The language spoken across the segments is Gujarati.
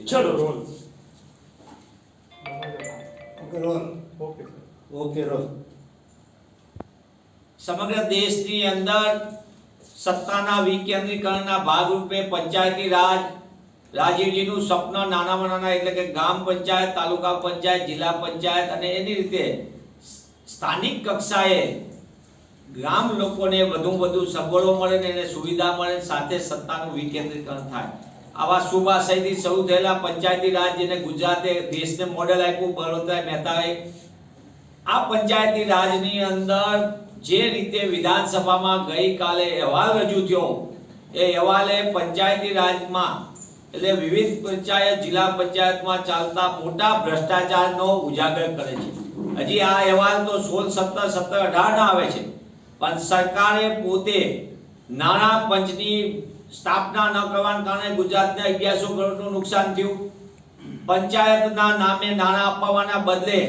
ચલો roll okay roll okay okay roll સમગ્ર દેશની અંદર સત્તાના વિકેન્દ્રીકરણના ભાગરૂપે પંચાયતી રાજ રાજીવજીનું સ્વપ્ન નાનામાં નાના એટલે કે ગ્રામ પંચાયત તાલુકા પંચાયત જિલ્લા પંચાયત અને એની રીતે સ્થાનિક કક્ષાએ ગ્રામ લોકોને વધુ વધુ સગવડો મળે ને એને સુવિધા મળે ને સાથે સત્તાનું વિકેન્દ્રીકરણ થાય. આવા શુભ શરૂ થયેલા પંચાયતી રાજ જેને ગુજરાતે દેશને મોડેલ આપ્યું, બળવંતરાય મહેતાએ. આ પંચાયતી રાજની અંદર જે રીતે વિધાનસભામાં ગઈકાલે અહેવાલ રજૂ થયો, એ અહેવાલે પંચાયતી રાજમાં, એટલે વિવિધ પંચાયત, જિલ્લા પંચાયતમાં ચાલતા મોટા ભ્રષ્ટાચારનો ઉજાગર કરે છે. હજી આ અહેવાલ તો સોળ, સત્તર સત્તર અઢારના આવે છે. પણ સરકારે પોતે નાણાં પંચની સ્થાપના ન કરવાના કારણે ગુજરાતને અગિયારસો કરોડનું નુકસાન થયું. પંચાયતના નામે નાણાં અપાવવાના બદલે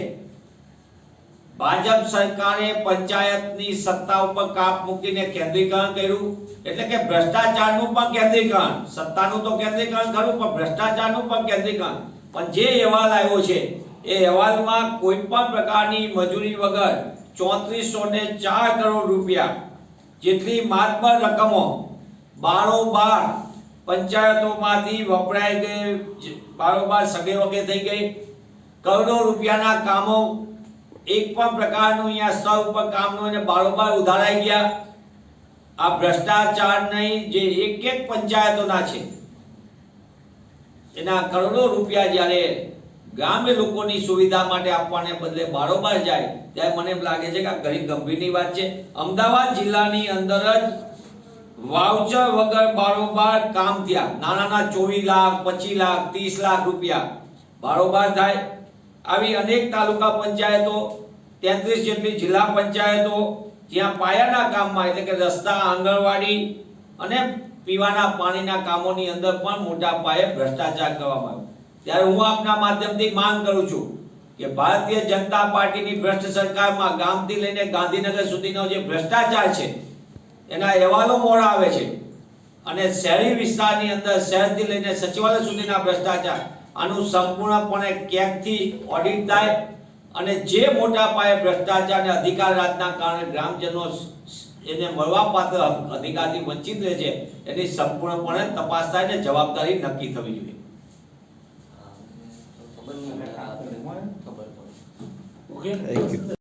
ભાજપ સરકારે પંચાયતની સત્તા ઉપર કાપ મૂકીને કેન્દ્રીકરણ કર્યું. એટલે કે ભ્રષ્ટાચારનું પણ કેન્દ્રીકરણ. સત્તાનું તો કેન્દ્રીકરણ ખરું, પણ ભ્રષ્ટાચારનું પણ કેન્દ્રીકરણ. પણ જે અહેવાલ આવ્યો છે, એ અહેવાલમાં કોઈ પણ પ્રકારની મજૂરી વગર ચોત્રીસો ને ચાર કરોડ રૂપિયા જેટલી માતબર રકમો બારોબાર પંચાયતોમાંથી વપરાઈ ગઈ બારોબાર સગે વગે થઈ ગઈ. કરોડો રૂપિયાના કામો એક પણ પ્રકારનું અહીંયા સ્તર ઉપર કામનું અને બારોબાર ઉધારાઈ ગયા. આ ભ્રષ્ટાચાર નહીં, જે એક એક પંચાયતોના છે. એના કરોડો રૂપિયા જ્યારે ગ્રામ્ય લોકોની સુવિધા માટે આપવાને બદલે બારોબાર જાય, ત્યારે મને એમ લાગે છે કે આ ઘણી ગંભીરની વાત છે. અમદાવાદ જિલ્લાની અંદર જ વાઉચર વગર બારોબાર કામ થયા. નાનાના નાના ચોવીસ લાખ, પચીસ લાખ, ત્રીસ લાખ રૂપિયા. બારોબાર થાય. આવી અનેક તાલુકા પંચાયતો, તેત્રીસ જેટલી જિલ્લા પંચાયતો, જ્યાં પાયાના કામમાં એટલે કે રસ્તા, આંગણવાડી અને પીવાના પાણીના કામોની અંદર પણ મોટા પાયે ભ્રષ્ટાચાર કરવામાં આવ્યો. ત્યારે હું આપના માધ્યમથી માંગ કરું છું કે ભારતીય જનતા પાર્ટીની ભ્રષ્ટ સરકારમાં ગામથી લઈને ગાંધીનગર સુધીનો જે ભ્રષ્ટાચાર છે એના અહેવાલો મોડા આવે છે. અને શહેરી વિસ્તારની અંદર શહેરથી લઈને સચિવાલય સુધીના ભ્રષ્ટાચાર આનું સંપૂર્ણપણે ક્યાંકથી ઓડિટ થાય અને જે મોટા પાયે ભ્રષ્ટાચાર અને અધિકાર રાજના કારણે ગ્રામજનો એને મળવાપાત્ર અધિકારથી વંચિત રહે છે એની સંપૂર્ણપણે તપાસ થાય અને જવાબદારી નક્કી થવી જોઈએ. ઓકે.